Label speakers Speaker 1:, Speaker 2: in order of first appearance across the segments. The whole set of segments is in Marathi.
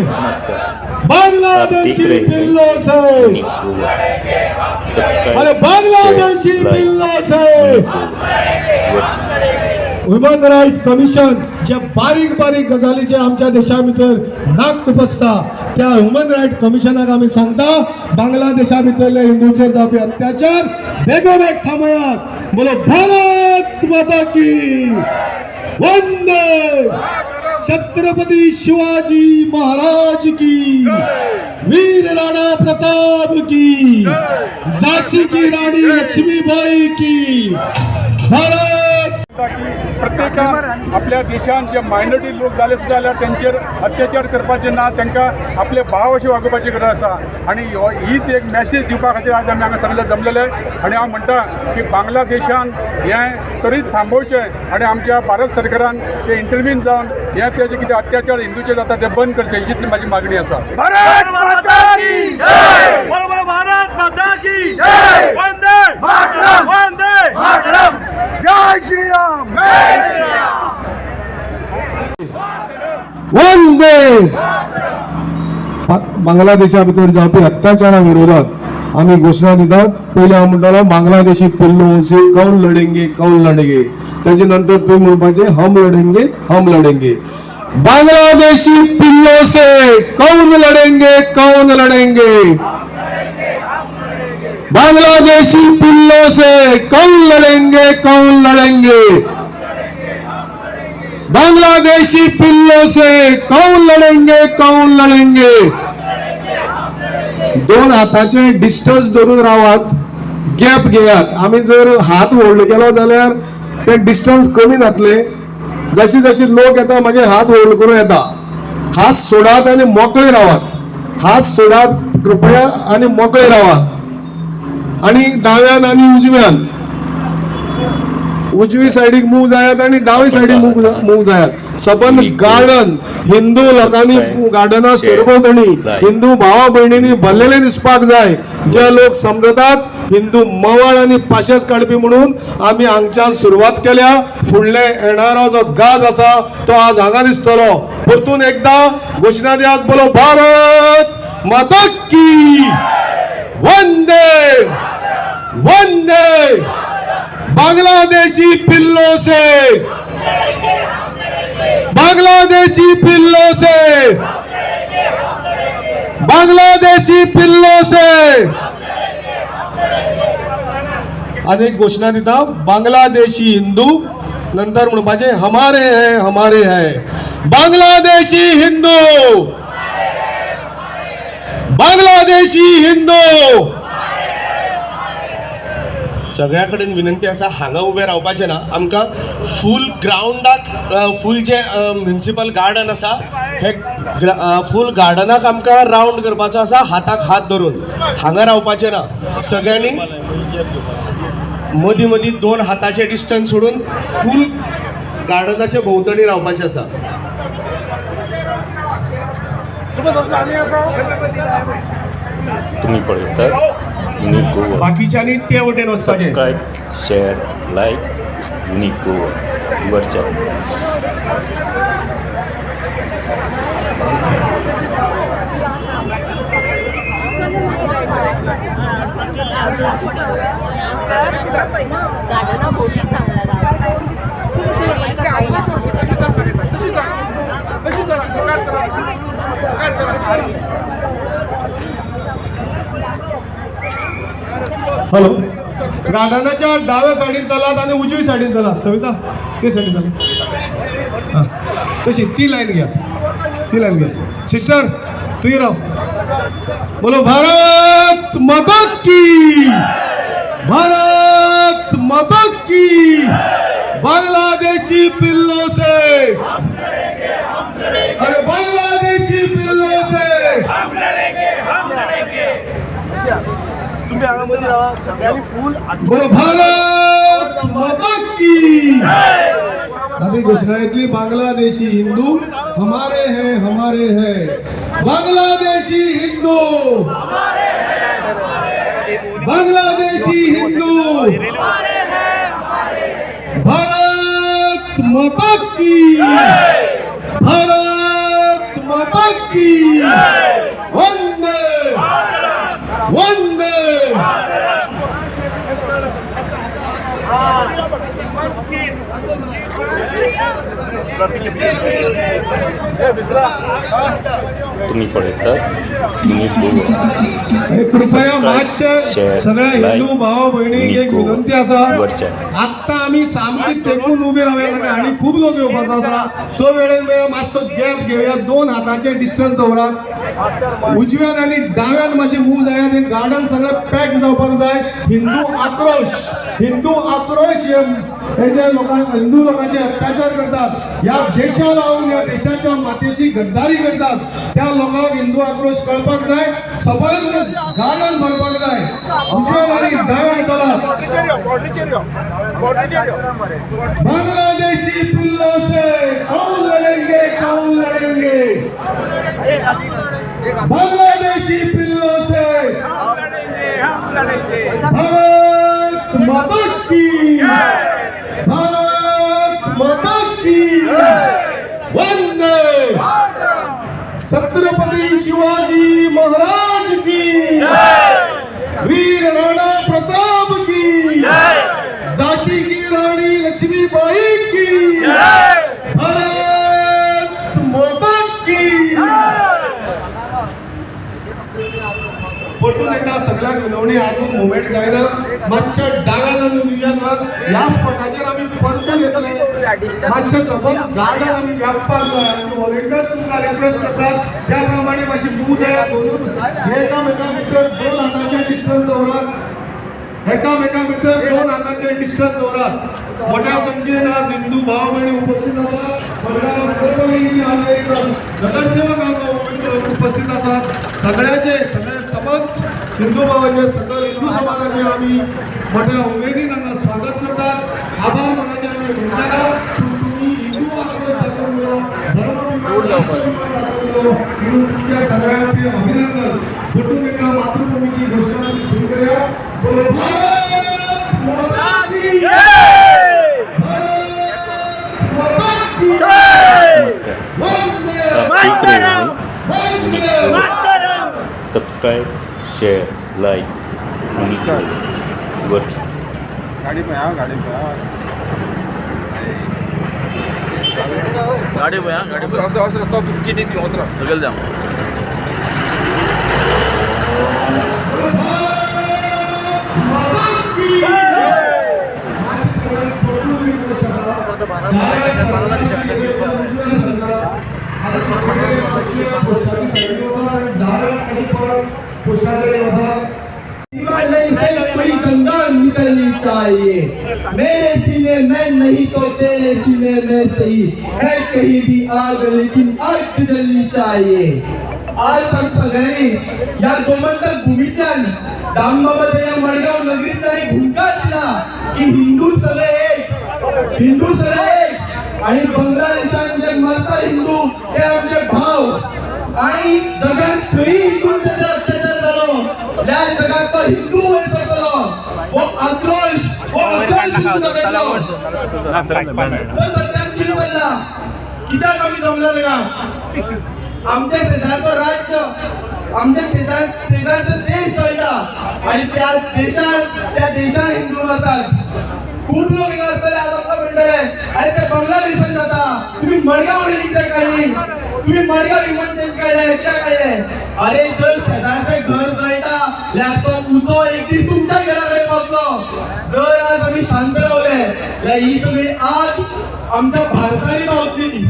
Speaker 1: नमस्कार
Speaker 2: बांग्लादेशी
Speaker 1: आप देख रहे हैं
Speaker 2: पिल्लों अरे बांग्लादेशी
Speaker 1: शेयर, लाइक,
Speaker 2: पिल्लों ह्युमन राईट कमिशन ज्या बारीक बारीक गजालीचे आमच्या देशा भितर नाक खुपसता त्या ह्युमन राईट कमिशनाक आमी सांगता बांगलादेशा भितरले हिंदूंचेर जावपी अत्याचार बेगोबेग थांबयात. बोलो भारत माता की वंदे! छत्रपती शिवाजी महाराज की। वीर राणा प्रताप की। झांसी की राणी लक्ष्मीबाई की। भारत
Speaker 3: प्रत्येक आपल्या देशान जे मायनॉरिटी लोक जाले जाल्यार तेंचेर अत्याचार करपाचे ना तांकां आपले भाव अशें वागोवपाची गरज आसा आनी हीच एक मॅसेज दिवपा खातीर आज आमी हांगा सगळे जमलेले आनी हांव म्हणटा की बांगलादेशान हें तरी थांबोवचें आनी आमच्या भारत सरकारान ते इंटरव्यून जावन हें तेजे कितें अत्याचार हिंदूचे जाता ते बंद करचे इतली म्हाजी मागणी आसा
Speaker 4: भारत माता की जय। बोलो बोलो भारत माता की जय। वंदे। मातरम। वंदे। मातरम। जय श्री राम जय श्री राम
Speaker 2: वंदे। बा- बांगलादेशा भितर जावपी अत्याचारा विरोधात आम्ही घोषणा दितात. पयलीं हांव म्हणटालो बांगलादेशी पिल्लू से कौन लढेंगे कौन लढेंगे. त्याच्या नंतर तुम्ही म्हणपाचे हम लढेंगे हम लढेंगे. बांगलादेशी पिल्लों से कौन लडेंगे कौन लडेंगे? बांग्लादेशी पिल्लों से कौन लड़ेंगे कौन लड़ेंगे? बांग्लादेशी पिल्लों से कौन लड़ेंगे कौन लड़ेंगे? दोन हाताचे डिस्टन्स धरून रावात गॅप घेयात आम्ही जर हात होल्ड गेलो जाल्यार ते डिस्टन्स कमी जातले. जशी जशी लोक येता मागीर हात होल्ड करून येता हात सोडात आणि मोकळे रावात हात सोडात कृपया आणि मोकळे रावात आणि डाव्यान आणि उजव्यान. उजवी सायडीक मूव जायात आणि डावी सायडीक मूव मूव जायात. सबंद गार्डन. हिंदू लोकांनी गार्डना सरभोवतणी हिंदू भावा भयणींनी भरलेले दिसपाक जाय. जे लोक समजतात हिंदू मवाळ आणि पाशेस काडपी म्हणून आम्ही हांगच्यान सुरवात केल्या. फुडले येणारो जो गाज आसा तो आज हांगा दिसतलो. परतून एकदा घोषणा दियात बोलो भारत माता की वंदे वंदे बांग्लादेशी पिल्लो से बांग्लादेशी पिल्लो से बांग्लादेशी पिल्लो से आणि एक घोषणा दिता. बांगलादेशी हिंदू नंतर म्हणपाचे हमारे है हमारे है. बांगलादेशी हिंदू! बांगलादेशी हिंदू!
Speaker 5: सगळ्या कडेन विनंती आसा हांगा उबे रावपाचें ना आमकां फूल ग्रावंडाक फूल जे म्युन्सिपल गार्डन आसा हे फूल गार्डनाक आमकां रावंड करपाचो आसा हाताक हात धरून हांगा रावपाचें ना. सगळ्यांनी मदीं मदीं दोन हाताचे डिस्टन्स सोडून फूल गार्डनाचे भोंवतणी रावपाचें आसा
Speaker 1: तुम्ही पळयतात युनिक गोवा
Speaker 5: बाकीच्यांनी ते वटेन वचपाचें
Speaker 1: subscribe share like unique Goa your channel
Speaker 2: hello गार्डनाच्या डाव्या साईडीन चलात आणि उजवी सायडीन चला. सविता ते सायडीन चला. हां. तशी ती लाईन घ्या. ती लाईन घ्या. सिस्टर तूही राव. बोलो भारत मदत की भारत मदत की बांगलादेशी पिल्लो से अरे
Speaker 4: बाय फूल
Speaker 2: बोलो, भारत की। बांग्लादेशी हिंदू हमारे हैं हमारे हैं। बांग्लादेशी हिंदू। बांग्लादेशी हिंदू। भारत माता की। भारत माता की। वंदे। वंदे।
Speaker 1: Amen. तुम्ही
Speaker 2: कृपया मातशे सगळ्या हिंदू भावा भयणीक एक विनंती आसा आत्ता आम्ही सामकी तेकून उबे रावया आणि खूप लोक येवपाचो आसा सो वेळेन वेळेर मातसो गॅप घेवया दोन हाताचे डिस्टन्स दवरात उजव्यान आनी डाव्यान मातशें मूव जायात हे गार्डन सगळें पॅक जावपाक जाय. हिंदू आक्रोश हिंदू आक्रोश. हे हे जे लोकांक हिंदू लोकांचे अत्याचार करतात या देशाला राहून या देशाच्या मातेची गद्दारी करतात. त्या लोकांक हिंदू आक्रोश कळपाक जाय सबंद गार्डन भरपाक जाय. उजव्या आणि डाव्या चलात बांग्लादेशी पिल्लों से कौन लड़ेंगे कौन लड़ेंगे? बांग्लादेशी पिल्लों से भारत माता की भारत माता की वंदे छत्रपती शिवाजी महाराज की वीर राणा प्रताप की झाशी की राणी लक्ष्मीबाई की भारत माता की परतून एकदा सगळ्या विनवणी आजून मुवमेंट जायना मातशे डागान आनी उजव्यान वर ह्या स्पॉटाचेर आमी परतून येतले मातशें सबंद गार्डन आमी व्यापपाक जाय आनी व्हॉलेंटियर्स तुमकां रिक्वेस्ट करतात त्या प्रमाणे मातशी मूव जाया दोन एकामेका भितर दोन हाताचे डिस्टन्स दवरात एकामेका भितर दोन हाताचे डिस्टन्स दवरात मोठ्या संख्येन आज हिंदू भाव भयणी उपस्थित आसा नगरसेवक हांगा उपस्थित आसात सगळ्याचे सगळे समज हिंदू भावाचे सकल हिंदू समाजाचे आम्ही मोठ्या उमेदीन स्वागत करतात. आभार मानाचे आम्ही पूण तुम्ही हिंदू तुमच्या सगळ्यांचे अभिनंदन. कुटुंब एका मातृभूमीची घोषणा सुरू करूया.
Speaker 1: Subscribe share like unique Goa वर
Speaker 3: गाडी पण हा गाडी पण हा.
Speaker 4: गाडी पळय हा गाडी
Speaker 3: असं असं असं तो तुमची नीती होत
Speaker 4: सगळं द्या
Speaker 6: कोई गंगा निकलनी चाहिए मेरे सीने में नहीं तो तेरे सीने में सही है कहीं भी आग लेकिन आग जलनी चाहिए आज हम सगळ्यांनी या गोमंतक भूमीतल्यान दामबाबाच्या या मडगाव नगरीत एक भूमिका दिला की हिंदू सगळे एक, हिंदू सगळे एक, आणि बांगलादेशात जे मरतात हिंदू ते आमचे भाव आणि जगात खरी हिंदूंचे जे अत्याचार झालो या जगात हिंदू वयर सरतलो हो आक्रोश हो आक्रोश हिंदू जगातलो. तर सध्या कितें चल्ला? कित्याक आमी जमला ना? आमच्या शेजारचं राज्य आमच्या शेजार शेजारचं देश चलता आणि त्या देशात त्या देशात हिंदू मरतात खूप लोक हिंगा असताले आज आमकां म्हणटले अरे ते बांगलादेशात जाता. तुम्ही मडगाव रेली कित्याक काडली तुम्ही मडगाव विमान चेंज काढले कित्याक काढले अरे जर शेजारचे घर जळटा जाल्यार उचो एक दीस तुमच्या घरा कडेन जर आज आमी शांत रावले जाल्यार ही सगळी आग आमच्या भारतानी पावतली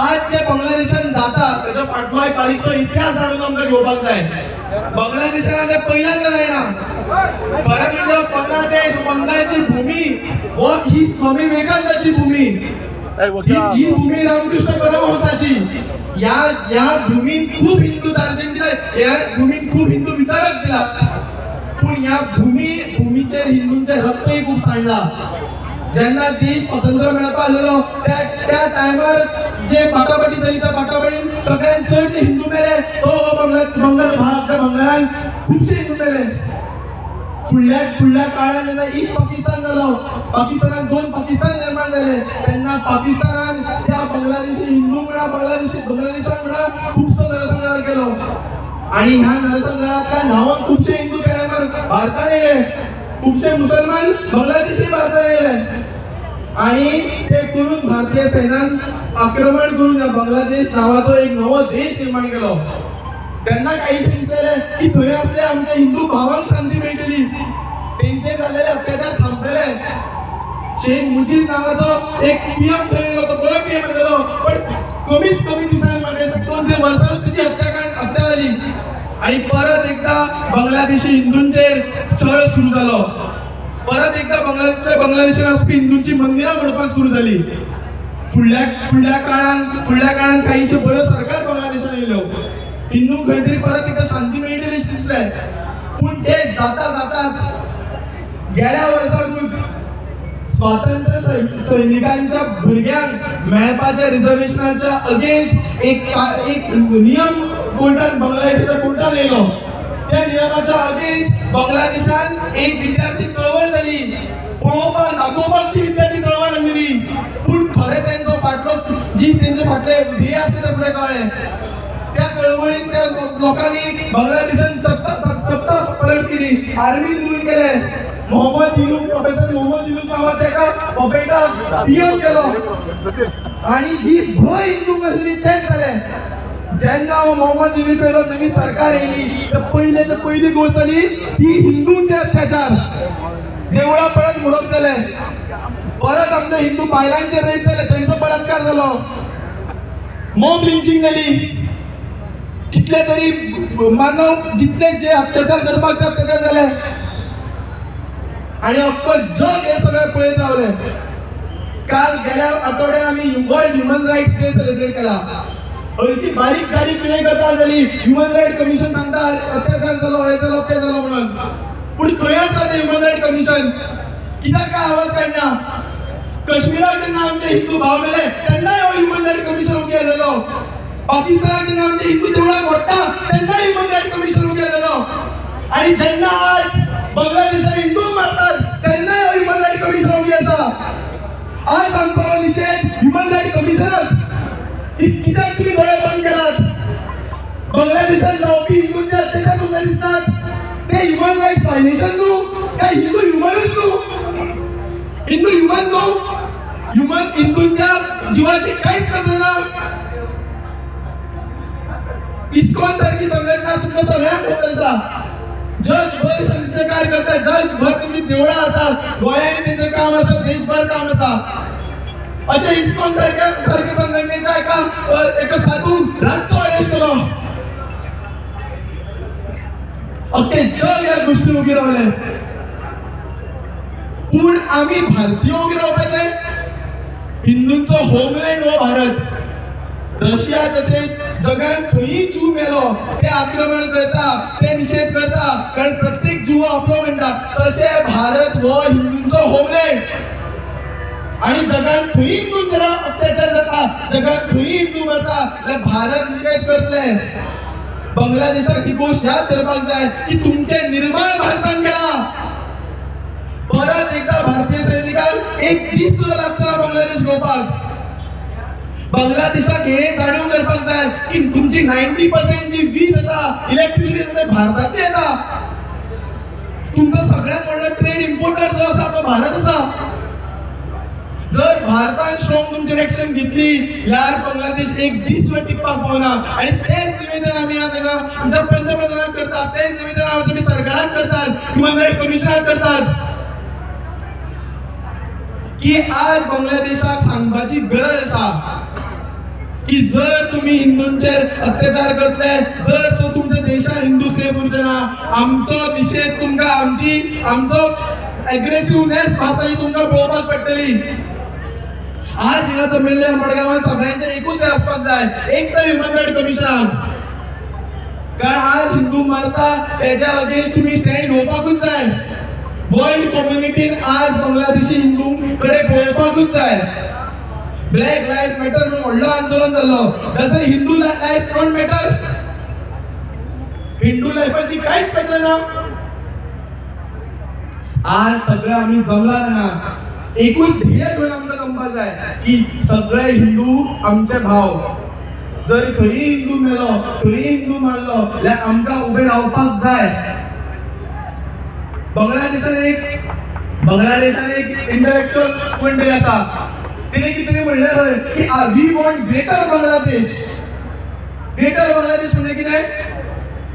Speaker 6: आज जे बांगलादेशान जाता तेजो फाटलो एक बारीकसो इतिहास जाणून आमकां घेवपाक जाय बांगलादेशान ते पहिल्यांदा जायना खरें म्हणजे बांगलादेश बंगालची भूमी हो ही स्वामी विवेकानंदाची भूमी. ही भूमी रामकृष्ण परमहंसाची. या या भूमीन खूप हिंदू दार्जन दिला या भूमीन खूप हिंदू विचारक दिला. पण या भूमी भूमीचेर हिंदूंचे रक्तही खूप सांडला. जेन्ना देश स्वतंत्र मेळपा आसलेलो त्या त्या टायमार जे बाटाबाटी जाली त्या बाटाबाटीन सगळ्यात चड हिंदू मेले तो बंगाल बंगाल भारत त्या बंगालान खुबशे हिंदू मेले. फुडल्या फुडल्या काळात जेन्ना ईस्ट पाकिस्तान जालो पाकिस्तानात दोन पाकिस्तान निर्माण झाले तेन्ना पाकिस्तानान त्या बांगलादेशी हिंदू म्हणा बांगलादेशी बांगलादेशात म्हणा खुबसो नरसंहार केलो आणि ह्या नरसंहारातल्या नावान खुबशे हिंदू पेडणेकर भारतात येयले खुबशे मुसलमान बांगलादेशी भारतात येयले आणि ते करून भारतीय सैन्यान आक्रमण करून या बांगलादेश नावाचो एक नवो देश निर्माण केलो. त्यांना काहीशे दिसलेले की थंय असले आमच्या हिंदू भावांना शांती मेळटली त्यांचे झालेले अत्याचार थांबतले शेख मुजीब नावाचा एक पीएम थंय तो बरं पीएम ठरलेलो पण कमीच कमी दिसांनी म्हाका दिसता दोन वर्सां तेजी हत्याकांड हत्या झाली. आणि परत एकदा बांगलादेशी हिंदूंचेर छळ सुरू जालो परत एकदा बांगलादेश बांगलादेशान वचपी हिंदूंची मंदिरां मोडपाक सुरू झाली. फुडल्या फुडल्या काळान फुडल्या काळान काहीशे बऱ्यो सरकार बांगलादेशान येयल्यो हिंदू खंय तरी परत तिथं शांती मेळटली दिसलंय दिसलें पूण ते जाता जाताच गेल्या वर्साकूच स्वातंत्र्य सै- सैनिकांच्या भुरग्यांक मेळपाच्या रिझर्वेशनाच्या अगेन्स्ट एक एक नियम कोर्टान बांगलादेशाच्या कोर्टान येयलो त्या नियमाच्या अगेन्स्ट बांगलादेशान एक विद्यार्थी चळवळ जाली पळोवपाक दाखोवपाक ती विद्यार्थी चळवळ लागली पूण खरें तेंचो फाटलो जी तेंचे फाटले ध्येय आसले ते फुडें कळ्ळें त्या चळवळीत त्या लोकांनी बांगलादेशात सत्ता सत्ता पलट केली. आर्मी रूल केले मोहम्मद युनूस प्रोफेसर मोहम्मद युनूस नावाच्या एका पपेटाक पीएम केलो. आणि ही भय हिंदू कसली तेच जालें जेन्ना मोहम्मद युनूस येयलो नवी सरकार येयली तर पयलेच्या पयली गोष्ट जाली ती हिंदूंचे अत्याचार. देवळां परत मोडप जाले परत आमच्या हिंदू बायलांचे रेप जाले तेंचो बलात्कार जालो मॉब लिंचिंग जाली कितले तरी मानव जितले जे अत्याचार करपाक ते अत्याचार झाले. आणि अख्खो जग हे सगळे पळयत रावले काल गेल्या आठवड्यात आम्ही world human rights day celebrate केला. हरशी बारीक बारीक कितें गजाल जाली ह्युमन राईट कमिशन सांगता अत्याचार जालो हे जालो ते जालो म्हणून. पूण खंय आसा तें ह्युमन राईट कमिशन कित्याक काय आवाज काडना काश्मीराक जेन्ना आमचे हिंदू भाव मेले तेन्नाय हो ह्युमन राईट कमिशन उकेलेलो आलेलो जेन्ना आमचे हिंदू देवळां मोडटा तेन्नाय ह्युमन राईट कमिशन उकेलेलो आणि ज्यांना आज बांगलादेशात हिंदू मारतात तेन्नाय ह्युमन राईट कमिशन उभी आसा आज आमचा निषेध ह्युमन राईट कमिशनात कित्याक तुम्ही डोळे बंद केलात. बांगलादेशात जावपी हिंदूंचे अत्याचार तुमकां दिसतात. ते ह्युमन राईट व्हायलेशन न्हू काय हिंदू ह्युमनच न्हू हिंदू ह्युमन न्हू ह्युमन हिंदूंच्या जीवाची काहीच कदर ना. इस्कॉन सारखी संघटना तुमकां सगळ्यांक खबर आसा जगभर संघटना कार्य करता जगभर तुमची देवळां आसा गोयाने तेंचें काम आसा देशभर काम आसा अशा इस्कॉन सारख्या सारख्या संघटनेच्या एका एका साधून रातचो अरेस्ट केलो. अख्खे जग ह्या गोष्टी उगी रावले पूण आमी भारतीय उगी रावपाचे हिंदूंचो होमलँड हो भारत. रशिया जसे जगात खंयी जीव मेलो ते आक्रमण करता ते निषेध करता कारण प्रत्येक जीव आपलो म्हणटा तसे भारत हो हिंदूंचो होमलँड आणि जगात खंयी हिंदूंचेर अत्याचार जाता जगात खंयी हिंदू मरता जाल्यार भारत निषेध करतले बांगलादेशाक ही गोष्ट याद धरपाक जाय की तुम बांगलादेशाक हे जाणीव करपाक जाय. की तुमची नायन्टी पर्सेंट जी वीज येता इलेक्ट्रिसिटी येता ते भारतांतली येता तुमचो सगळ्यात व्हडलो ट्रेड इम्पोर्टर जो आसा तो भारत आसा जर भारतान स्ट्रॉंग तुमचेर एक्शन घेतली यार बांगलादेश एक दीस वेळ टिकपाक पावना. आणि तेच निवेदन आम्ही आज हांगा आमच्या पंतप्रधानाक करतात तेच निवेदन आज आम्ही सरकाराक करतात ह्युमन राईट कमिशनाक करतात की आज बांगलादेशाक सांगपाची गरज आसा की जर तुम्ही हिंदूंचेर अत्याचार करतले जर तो तुमच्या देशात हिंदू सेफ उरचे ना आमचो निषेध तुमकां आमची आमचो एग्रेसिव्हनेस भारताची तुमकां पळोवपाक पडटली. आज हिंगा जमिल्ल्या मडगांवांत सगळ्यांचे एकूच जाय आसपाक जाय एक तर ह्युमन राईट कमिशनाक कारण आज हिंदू मारता त्याच्या अगेन्स्ट तुम्ही स्टँड घेवपाकूच जाय. वर्ल्ड कम्युनिटीन आज बांगलादेशी हिंदू कडे पळोवपाकूच जाय. ब्लॅक लाईफ मॅटर म्हणून व्हडलो आंदोलन जाल्लो doesn't Hindu life don't matter? Hindu लाईफाची कांयच मॅटर ना आज सगळं आम्ही जमला ना. एकूच ध्येय घेऊन आमचा जमपाक जाय की सगळे हिंदू आमचे भाव. जर खरी हिंदू मेलो खरी हिंदू मारलो जाल्यार आमकां उबे रावपाक जाय. बांगलादेशान एक बांगलादेशान एक इंटलेक्च्युअल कंट्री आसा त्याने कितें म्हणलें खंय की we want greater Bangladesh greater Bangladesh म्हणजे कितें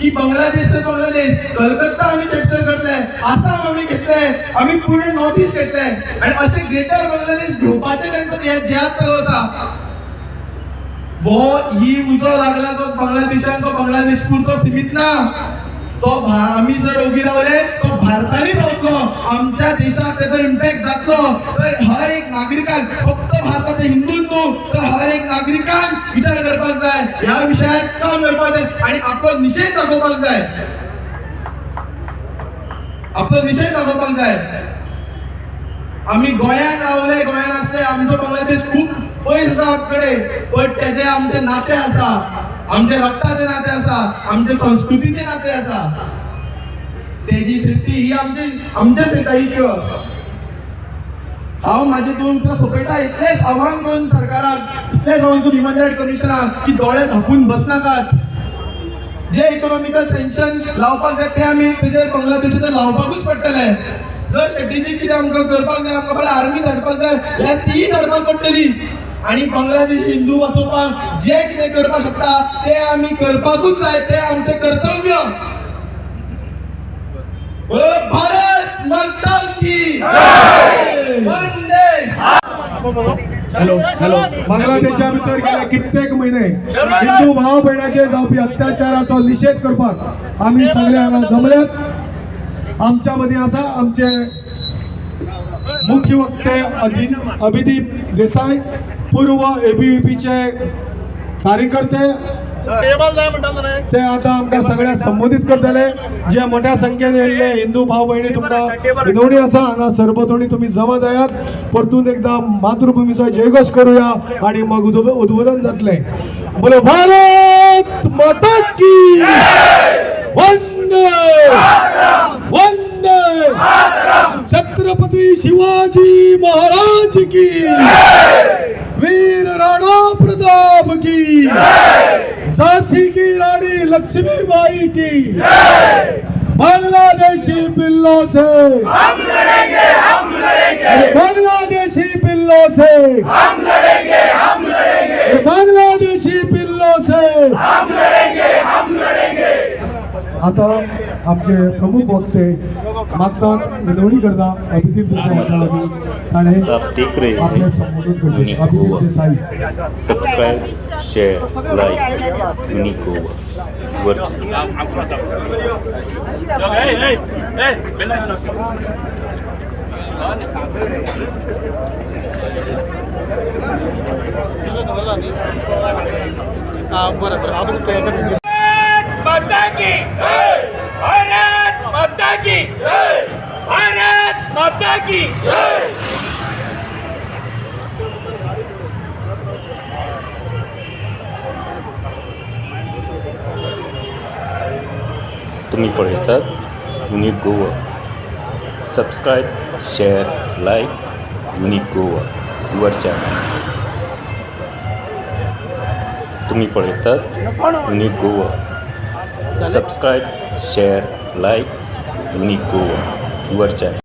Speaker 6: की बांगलादेश तर बांगलादेश कलकत्ता आम्ही कॅप्चर करतले आसाम आम्ही घेतले आम्ही पूर्ण नॉर्थ ईस्ट घेतले आणि असे ग्रेटर बांगलादेश घेवपाचे त्यांचं हे जियाद चालू आसा वो ही उजो लागला जो बांगलादेशान तो बांगलादेश पुरतो सीमित ना. तो भा- आम्ही जर उभी रावले तो भारताने पावतलो आमच्या देशात त्याचा इम्पॅक्ट जातलो तर हर एक नागरिकांक फक्त भारताचे हिंदू न्हू तर हर एक नागरिकान विचार करपाक जाय. ह्या विशयात काम करपाक जाय. आणि आपलो निषेध दाखोवपाक जाय. आपलो निषेध दाखोवपाक जाय. आम्ही गोंयांत रावले गोंयांत असले आमचो बांगलादेश खूप पयस आसा आपकडे. पण त्याचे आमचे नाते आसा आमचे रक्ताचे नाते आसा आमचे संस्कृतीचे नाते आसा तेजी सेफ्टी ही आमची आमच्याच आमचेच दायित्व हांव माझे दोन तुला सोंपयता इतलेंच आव्हान करून सरकाराक इतलेंच आव्हान करून ह्युमन रायट कमिशनाक की दोळे धापून बसनाकात जे इकॉनॉमिकल सँक्शन लावपाक जाय ते आमी तेजेर बांगलादेशाचेर लावपाकूच पडटले जर स्ट्रॅटेजीक कितें आमकां करपाक जाय आमकां फाल्यां आर्मी धाडपाक जाय जाल्यार तीय धाडपाक पडटली आणि बांगलादेश हिंदू वाचोवपाक जे कितें करपाक शकता ते आमी करपाकूच जाय ते आमचें कर्तव्य. बरोबर भारत माता की वंदे
Speaker 2: हॅलो हॅलो. बांगलादेशा भितर गेले कित्येक महिने हिंदू भाव भयणाचेर जावपी अत्याचाराचो निषेध करपाक आमी सगळे हांगा जमल्यात. आमच्या मदीं आसा आमचे मुख्य वक्ते अभिदीप देसाय पूर्व एबीव्हीपीचे कार्यकर्ते ते आता आमकां सगळ्यांक संबोधीत करतले. जे मोठ्या संख्येन येयल्ले हिंदू भाव भयणी तुमकां विनवणी आसा हांगा सरभोंवतणी तुमी जमा जायात परतून एकदा मातृभुमीचो जयघोष करूया आणि मग उद्बो- उद्बोधन जातले. बोलो भारत माता की वंदे! वंदे! छत्रपती शिवाजी महाराज की वीर राणा प्रताप की झांसी की रानी लक्ष्मीबाई की बांग्लादेशी पिल्लों से। अरे बांग्लादेशी पिल्लों से। अरे बांग्लादेशी पिल्लों से। आता आमचे प्रमुख वक्ते मागतात विनवणी करता अभिदीप देसाई यांच्या आम्ही ताणे
Speaker 1: आप देख रहे
Speaker 2: आपले
Speaker 1: हैं
Speaker 2: संबोधन
Speaker 1: unique
Speaker 2: Abhideep Desai.
Speaker 1: Subscribe share like unique
Speaker 4: Bharat Mata की भारत माता की?
Speaker 1: तुम्ही पळयतात unique Goa subscribe share like unique Goa your channel तुम्ही पळयतात unique Goa subscribe share like unique Goa your channel